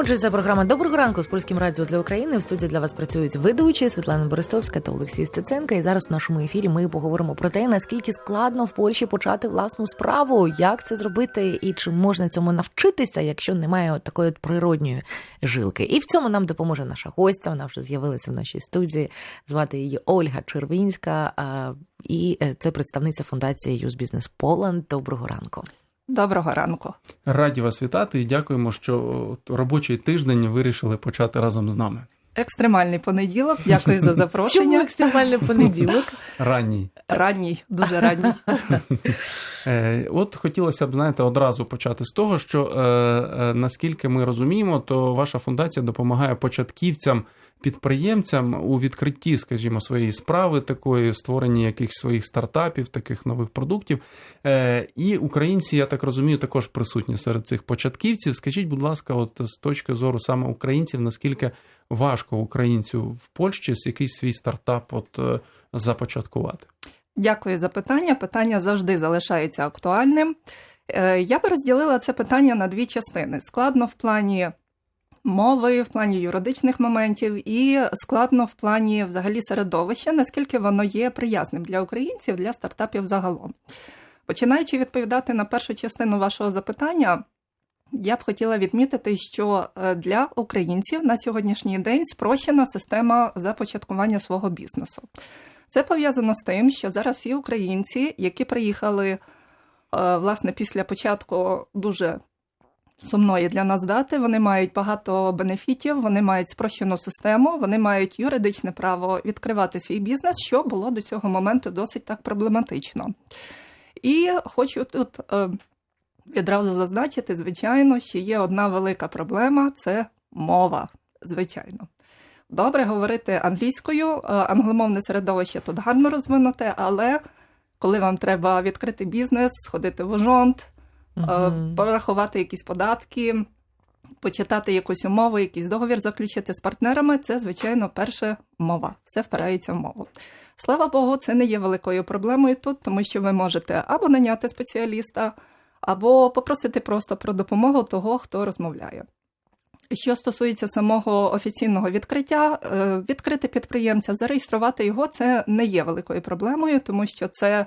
Отже, це програма Доброго ранку з польським радіо для України. В студії для вас працюють ведучі Світлана Борисовська та Олексій Стеценка. І зараз в нашому ефірі ми поговоримо про те, наскільки складно в Польщі почати власну справу, як це зробити, і чи можна цьому навчитися, якщо немає от такої от природньої жилки. І в цьому нам допоможе наша гостя. Вона вже з'явилася в нашій студії. Звати її Ольга Червінська. І е, це представниця фундації Business Poland. Доброго ранку. Доброго ранку. Раді вас вітати і дякуємо, що робочий тиждень вирішили почати разом з нами. Екстремальний понеділок. Дякую за Чому запрошення. екстремальний понеділок? Ранній. Ранній, дуже ранній. Е, От хотілося б, знаєте, одразу почати з того, що е, е, наскільки ми розуміємо, то ваша фундація допомагає початківцям, підприємцям у відкритті, скажімо, своєї справи, такої створенні якихось своїх стартапів, таких нових продуктів. Е, І українці, я так розумію, також присутні серед цих початківців. Скажіть, будь ласка, от з точки зору саме українців, наскільки важко українцю в Польщі з якийсь свій стартап от е, започаткувати? Дякую за питання. Питання завжди залишається актуальним. Е, Я би розділила це питання на дві частини: складно в плані мови, в плані юридичних моментів, і складно в плані взагалі середовища, наскільки воно є приязним для українців, для стартапів загалом. Починаючи відповідати на першу частину вашого запитання, я б хотіла відмітити, що е, для українців на сьогоднішній день спрощена система започаткування свого бізнесу. Це пов'язано з тим, що зараз всі українці, які приїхали е, власне після початку дуже сумної для нас дати, вони мають багато бенефітів, вони мають спрощену систему, вони мають юридичне право відкривати свій бізнес, що було до цього моменту досить так проблематично. І хочу тут е, відразу зазначити, звичайно, що є одна велика проблема це мова, звичайно. Добре говорити англійською, е, англомовне середовище тут гарно розвинуте, але коли вам треба відкрити бізнес, сходити в ожонт, е, Мгм. порахувати якісь податки, почитати якусь умову, якийсь договір заключити з партнерами, це, звичайно, перше мова. Все впирається в мову. Слава Богу, це не є великою проблемою тут, тому що ви можете або наняти спеціаліста, або попросити просто про допомогу того, хто розмовляє. Що стосується самого офіційного відкриття, е, відкрити підприємця, зареєструвати його це не є великою проблемою, тому що це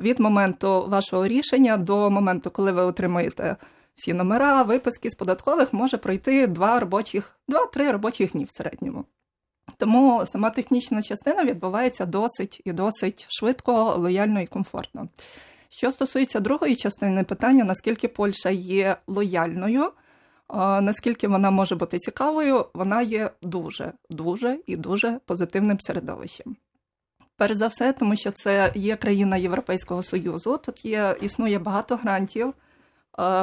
від моменту вашого рішення до моменту, коли ви отримаєте всі номера, виписки з податкових, може пройти два робочих, два-три робочих дні в середньому. Тому сама технічна частина відбувається досить і досить швидко, лояльно і комфортно. Що стосується другої частини питання, наскільки Польща є лояльною, наскільки вона може бути цікавою, вона є дуже, дуже і дуже позитивним середовищем. Перш за все, тому що це є країна Європейського Союзу. Тут є існує багато грантів, е,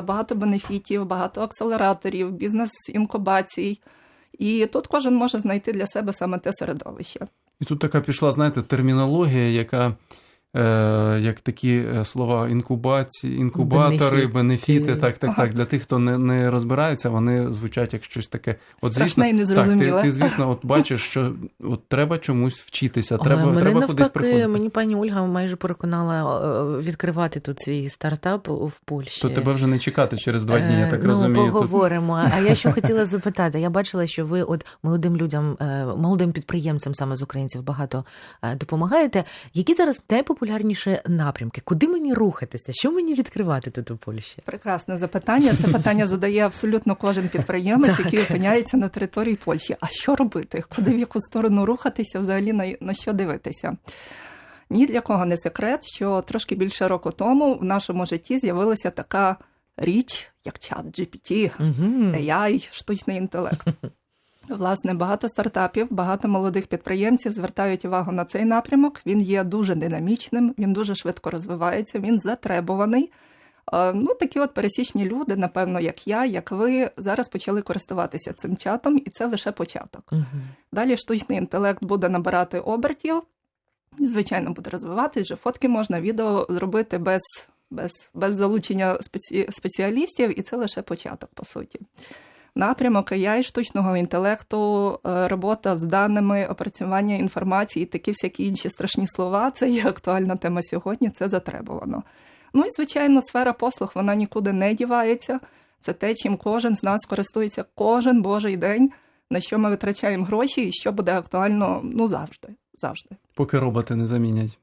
багато бенефітів, багато акселераторів, бізнес-інкубацій. І тут кожен може знайти для себе саме те середовище. І тут така пішла, знаєте, термінологія, яка. Е, як такі е, слова інкубації, інкубатори, Бенефіти. бенефіти, так, так, так. Для тих, хто не, не розбирається, вони звучать як щось таке. От, і так, ти, ти, звісно, от бачиш, що от треба чомусь вчитися, Ой, треба, мене треба кудись навпаки, приходити. мені пані Ольга майже переконала е, відкривати тут свій стартап в Польщі. То тебе вже не чекати через два дні, я так Е, розумію. Ну, Тут... поговоримо. А я що хотіла запитати? Я бачила, що ви от молодим людям, молодим підприємцям саме з українців багато допомагаєте. Які зараз найпопулярніші напрямки? Куди мені рухатися? Що мені відкривати тут у Польщі? Прекрасне запитання. Це питання задає абсолютно кожен підприємець, який опиняється на території Польщі. А що робити? Куди в яку сторону рухатися, взагалі на, на що дивитися? Ні для кого не секрет, що трошки більше року тому в нашому житті з'явилася така річ, як чат GPT. AI, штучний інтелект. Власне, багато стартапів, багато молодих підприємців звертають увагу на цей напрямок. Він є дуже динамічним, він дуже швидко розвивається, він затребуваний. Е, Ну, такі от пересічні люди, напевно, як я, як ви, зараз почали користуватися цим чатом, і це лише початок. Угу. Далі штучний інтелект буде набирати обертів, звичайно, буде розвиватись, вже фотки можна, відео зробити без, без, без залучення спеці, спеціалістів, і це лише початок, по суті. Напрямок AI, штучного інтелекту, е, робота з даними, опрацювання інформації, такі всякі інші страшні слова. Це є актуальна тема сьогодні, це затребувано. Ну і звичайно, сфера послуг вона нікуди не дівається. Це те, чим кожен з нас користується кожен божий день, на що ми витрачаємо гроші, і що буде актуально ну завжди. Завжди. Поки роботи не замінять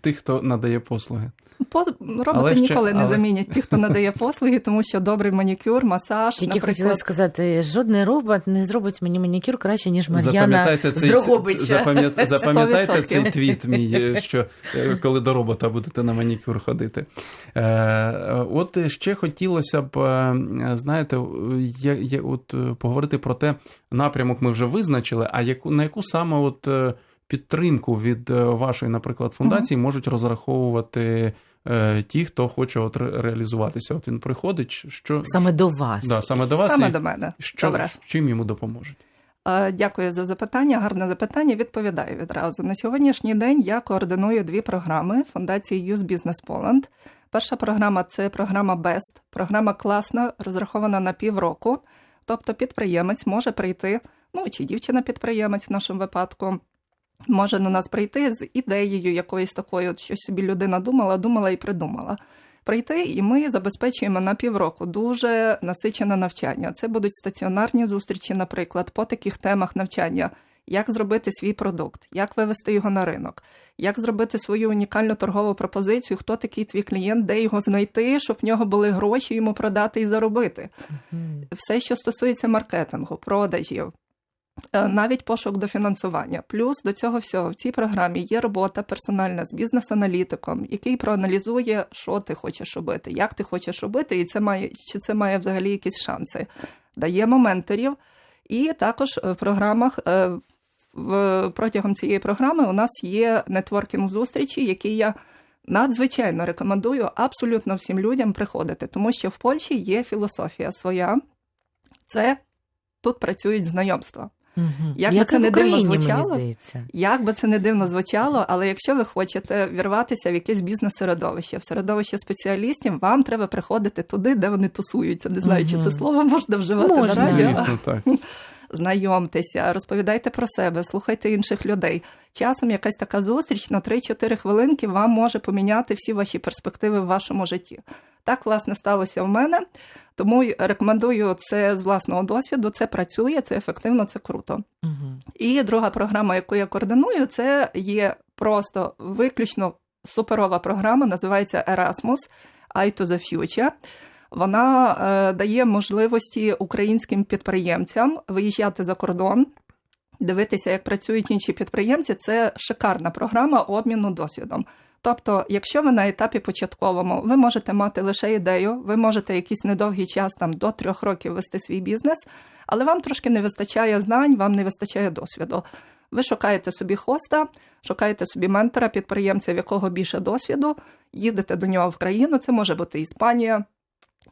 тих, хто надає послуги. По роботи Але ще- ніколи не але- замінять ті, хто надає послуги, тому що добрий манікюр, масаж, Тільки хотіла сказати, жодний робот не зробить мені манікюр краще, ніж Мар'яна Запам'ятайте цей, Дрогобича. запам'ят- запам'ятайте цей твіт мій, е, що е, коли до робота будете на манікюр ходити. Е, От ще хотілося б, е, знаєте, я, я, от, е, поговорити про те, напрямок ми вже визначили, а яку, на яку саме от е, підтримку від е, вашої, наприклад, фундації можуть розраховувати е, ті, хто хоче от реалізуватися? От він приходить, що Саме до вас. да, саме до вас саме і до мене. що, Добре. чим йому допоможуть? Е, Дякую за запитання. Гарне запитання. Відповідаю відразу. На сьогоднішній день я координую дві програми фундації Youth Business Poland. Перша програма це програма BEST. Програма класна, розрахована на півроку. Тобто підприємець може прийти, ну чи дівчина-підприємець в нашому випадку. Може на нас прийти з ідеєю якоюсь такою, от щось собі людина думала, думала і придумала. Прийти, і ми забезпечуємо на півроку дуже насичене навчання. Це будуть стаціонарні зустрічі, наприклад, по таких темах навчання. Як зробити свій продукт, як вивести його на ринок, як зробити свою унікальну торгову пропозицію, хто такий твій клієнт, де його знайти, щоб в нього були гроші йому продати і заробити. Все, що стосується маркетингу, продажів, навіть пошук до фінансування. Плюс до цього всього в цій програмі є робота персональна з бізнес-аналітиком, який проаналізує, що ти хочеш робити, як ти хочеш робити, і це має чи це має взагалі якісь шанси. Даємо менторів, і також в програмах. е, в протягом цієї програми у нас є нетворкінг зустрічі, які я надзвичайно рекомендую абсолютно всім людям приходити, тому що в Польщі є філософія своя. Це тут працюють знайомства. Мгм. Як би це не дивно Україні, звучало, здається. Як би це не дивно звучало, але якщо ви хочете вірватися в якесь бізнес-середовище, в середовище спеціалістів, вам треба приходити туди, де вони тусуються. Не знаю, чи це слово можна вживати Можна. на радіо. Звісно, так. Знайомтеся, розповідайте про себе, слухайте інших людей. Часом якась така зустріч на 3-4 хвилинки вам може поміняти всі ваші перспективи в вашому житті. Так, власне, сталося в мене, тому рекомендую це з власного досвіду. Це працює, це ефективно, це круто. Мгм. І друга програма, яку я координую, це є просто виключно суперова програма, називається Erasmus Eye to the Future. Вона е, дає можливості українським підприємцям виїжджати за кордон, дивитися, як працюють інші підприємці. Це шикарна програма обміну досвідом. Тобто, якщо ви на етапі початковому, ви можете мати лише ідею, ви можете якийсь недовгий час, там до трьох років вести свій бізнес, але вам трошки не вистачає знань, вам не вистачає досвіду. Ви шукаєте собі хоста, шукаєте собі ментора, підприємця, в якого більше досвіду, їдете до нього в країну. Це може бути Іспанія,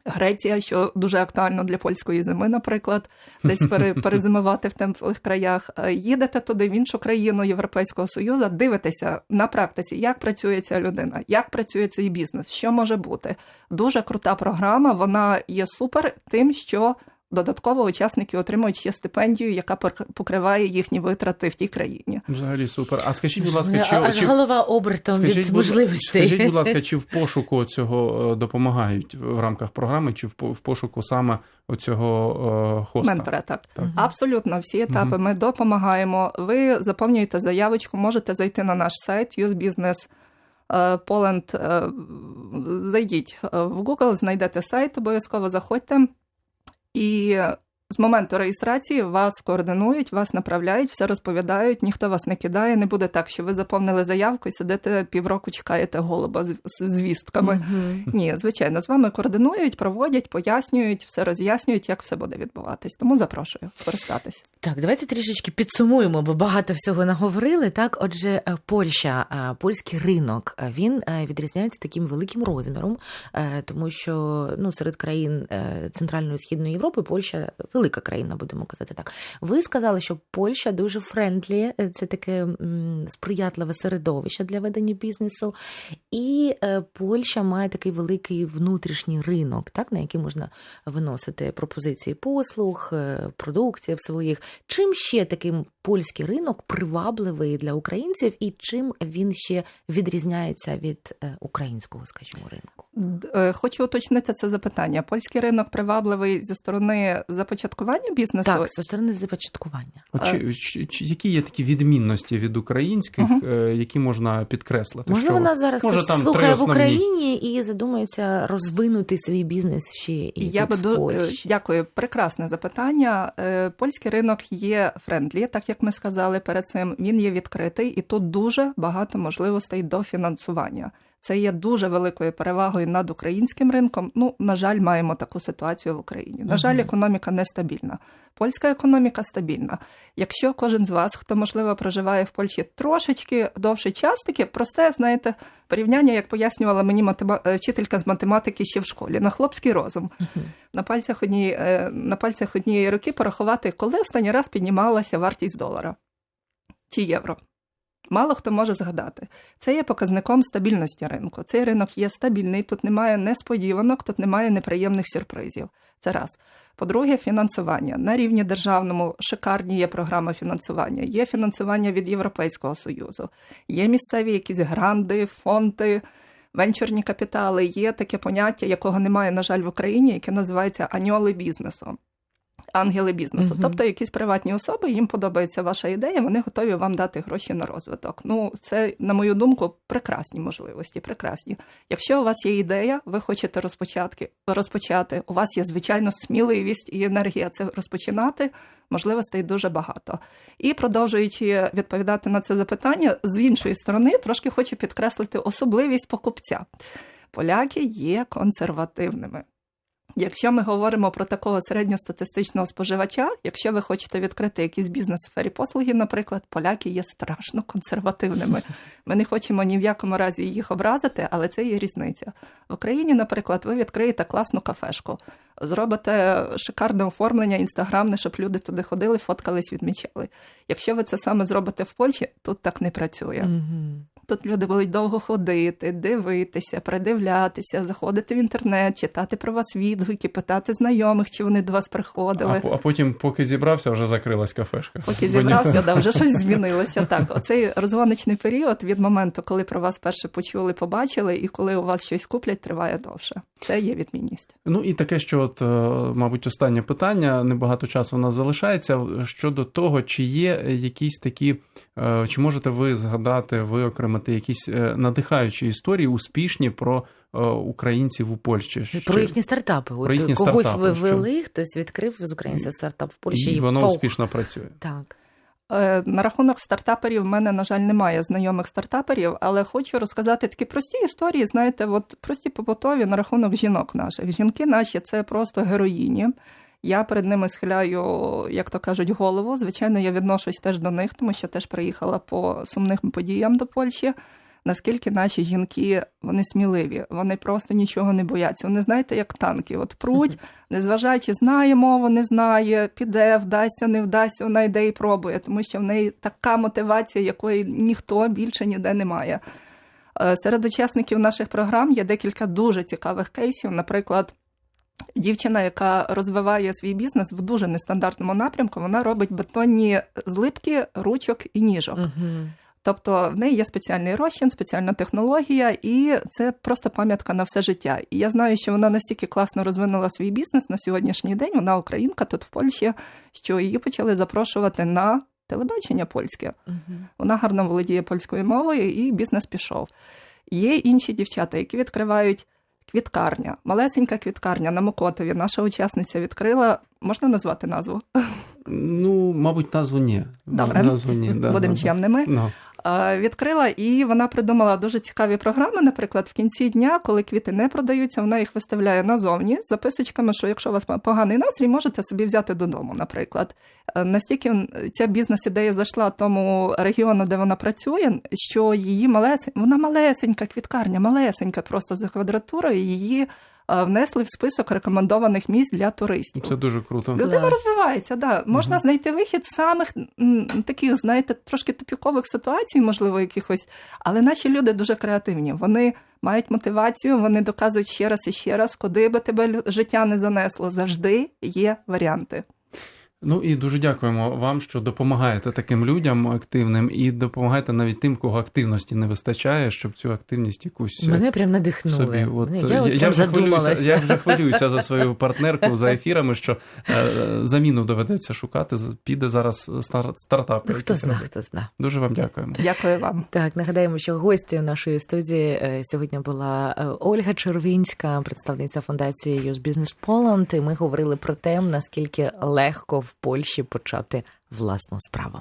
Греція, що дуже актуально для польської зими, наприклад, десь пере- перезимувати в теплих краях. Е, Їдете туди в іншу країну Європейського Союзу, дивитеся на практиці, як працює ця людина, як працює цей бізнес, що може бути. Дуже крута програма. Вона є супер тим, що додатково учасники отримують ще стипендію, яка пок- покриває їхні витрати в тій країні. Взагалі супер. А скажіть, будь ласка, чи, Аж чи, голова обертом від будь- можливостей. скажіть, будь ласка, чи в пошуку цього е, допомагають в рамках програми, чи в по- пошуку саме оцього е, хоста? Ментора, так. Так. Абсолютно всі етапи ми допомагаємо. Ви заповнюєте заявочку, можете зайти на наш сайт Business е, Poland. Зайдіть в Google, знайдете сайт, обов'язково заходьте. І з моменту реєстрації вас координують, вас направляють, все розповідають, ніхто вас не кидає. Не буде так, що ви заповнили заявку і сидите півроку, чекаєте голуба з з звістками. Мгм. Ні, звичайно, з вами координують, проводять, пояснюють, все роз'яснюють, як все буде відбуватись. Тому запрошую скористатись. Так, давайте трішечки підсумуємо, бо багато всього наговорили. Так, отже, е, Польща, е, польський ринок, е, він відрізняється таким великим розміром, тому що ну, серед країн Центральної і Східної Європи Польща велика країна, будемо казати так. Ви сказали, що Польща дуже френдлі, е, це таке сприятливе середовище для ведення бізнесу, і е, Польща має такий великий внутрішній ринок, так, на який можна виносити пропозиції послуг, е, продуктів своїх. Чим ще таким польський ринок привабливий для українців, і чим він ще відрізняється від е, українського, скажімо, ринку? Е, Хочу уточнити це запитання. Польський ринок привабливий зі сторони започаткування бізнесу. Так, зі сторони започаткування. От чи, чи, чи- які є такі відмінності від українських, е, які можна підкреслити? Можливо, що... нас зараз може, там слухає в? Україні і задумається розвинути свій бізнес ще і Я тут, ду- в Польщі. дякую. Прекрасне запитання. Е, Польський ринок є френдлі, так як ми сказали перед цим. Він є відкритий, і тут дуже багато можливостей до фінансування. Це є дуже великою перевагою над українським ринком. Ну, на жаль, маємо таку ситуацію в Україні. На жаль, економіка нестабільна. Польська економіка стабільна. Якщо кожен з вас, хто можливо проживає в Польщі трошечки довший час, таке просте, знаєте, порівняння, як пояснювала мені матема... е, вчителька з математики ще в школі, на хлопський розум. На пальцях однієї е, на пальцях однієї руки порахувати, коли останній раз піднімалася вартість долара чи євро. Мало хто може згадати. Це є показником стабільності ринку. Цей ринок є стабільний, тут немає несподіванок, тут немає неприємних сюрпризів. Це раз. По-друге, фінансування. На рівні державному шикарні є програми фінансування, є фінансування від Європейського Союзу, є місцеві якісь гранди, фонди, венчурні капітали. Є таке поняття, якого немає, на жаль, в Україні, яке називається аньоли бізнесу. Ангели бізнесу, Мгм. тобто якісь приватні особи, їм подобається ваша ідея, вони готові вам дати гроші на розвиток. Ну, це, на мою думку, прекрасні можливості. Прекрасні. Якщо у вас є ідея, ви хочете розпочатки розпочати. У вас є звичайно сміливість і енергія це розпочинати. Можливостей дуже багато. І продовжуючи відповідати на це запитання, з іншої сторони, трошки хочу підкреслити особливість покупця. Поляки є консервативними. Якщо ми говоримо про такого середньостатистичного споживача, якщо ви хочете відкрити якийсь бізнес в сфері послуги, наприклад, поляки є страшно консервативними. Ми не хочемо ні в якому разі їх образити, але це є різниця. В Україні, наприклад, ви відкриєте класну кафешку, зробите шикарне оформлення інстаграмне, щоб люди туди ходили, фоткались, відмічали. Якщо ви це саме зробите в Польщі, тут так не працює. Тут люди будуть довго ходити, дивитися, придивлятися, заходити в інтернет, читати про вас відгуки, питати знайомих, чи вони до вас приходили. А, а потім, поки зібрався, вже закрилась кафешка. Поки зібрався, ніхто- да, вже щось змінилося. Так, оцей розгоночний період від моменту, коли про вас перше почули, побачили, і коли у вас щось куплять, триває довше. Це є відмінність. Ну і таке, що, от, е, мабуть, останнє питання, небагато часу у нас залишається щодо того, чи є якісь такі, е, чи можете ви згадати, виокремити якісь е, надихаючі історії, успішні про українців у Польщі? Про Що- їхні стартапи. Про їхні когось стартапи, ви що? хтось відкрив з українців стартап в Польщі. і воно паух. успішно працює. Так. Е, На рахунок стартаперів в мене, на жаль, немає знайомих стартаперів, але хочу розказати такі прості історії. Знаєте, от прості побутові на рахунок жінок наших. Жінки наші це просто героїні. Я перед ними схиляю, як то кажуть, голову. Звичайно, я відношусь теж до них, тому що теж приїхала по сумним подіям до Польщі. Наскільки наші жінки вони сміливі, вони просто нічого не бояться. Вони знаєте, як танки, от пруть, незважаючи, знає мову, не знає, піде, вдасться, не вдасться, вона йде і пробує, тому що в неї така мотивація, якої ніхто більше ніде не має. Е, Серед учасників наших програм є декілька дуже цікавих кейсів. Наприклад, дівчина, яка розвиває свій бізнес в дуже нестандартному напрямку, вона робить бетонні злипки ручок і ніжок. Угу. Тобто в неї є спеціальний розчин, спеціальна технологія, і це просто пам'ятка на все життя. І я знаю, що вона настільки класно розвинула свій бізнес на сьогоднішній день. Вона українка тут в Польщі, що її почали запрошувати на телебачення польське. Угу. Вона гарно володіє польською мовою, і бізнес пішов. Є інші дівчата, які відкривають квіткарня, малесенька квіткарня на Мокотові. Наша учасниця відкрила. Можна назвати назву? Ну, мабуть, назву ні. Добре. Назву ні. Да, Будемо да, да. чемними. Ну. Е, Відкрила і вона придумала дуже цікаві програми. Наприклад, в кінці дня, коли квіти не продаються, вона їх виставляє назовні з записочками, що якщо у вас поганий настрій, можете собі взяти додому. Наприклад, Е, настільки ця бізнес-ідея зайшла тому регіону, де вона працює, що її малесенька, вона малесенька квіткарня, малесенька, просто за квадратурою. Її внесли в список рекомендованих місць для туристів. Це дуже круто. Людина Клас. розвивається, да. Можна угу. знайти вихід з самих таких, знаєте, трошки тупікових ситуацій, можливо, якихось. Але наші люди дуже креативні. Вони мають мотивацію, вони доказують ще раз і ще раз, куди би тебе життя не занесло. Завжди є варіанти. Ну і дуже дякуємо вам, що допомагаєте таким людям активним і допомагаєте навіть тим, кого активності не вистачає, щоб цю активність якусь е, Мене прям надихнули. собі. От, Мене- е, я, от прям вже хвилююся, я вже хвилююся за свою партнерку за ефірами, що е, заміну доведеться шукати. з- Піде зараз стар, стартап. Ну, хто зна, хто зна. Дуже вам дякуємо. Дякую вам. Так, нагадаємо, що гостю нашої студії е, сьогодні була Ольга Червінська, представниця фундації Youth Business Poland, і ми говорили про те, наскільки легко в Польщі почати власну справу.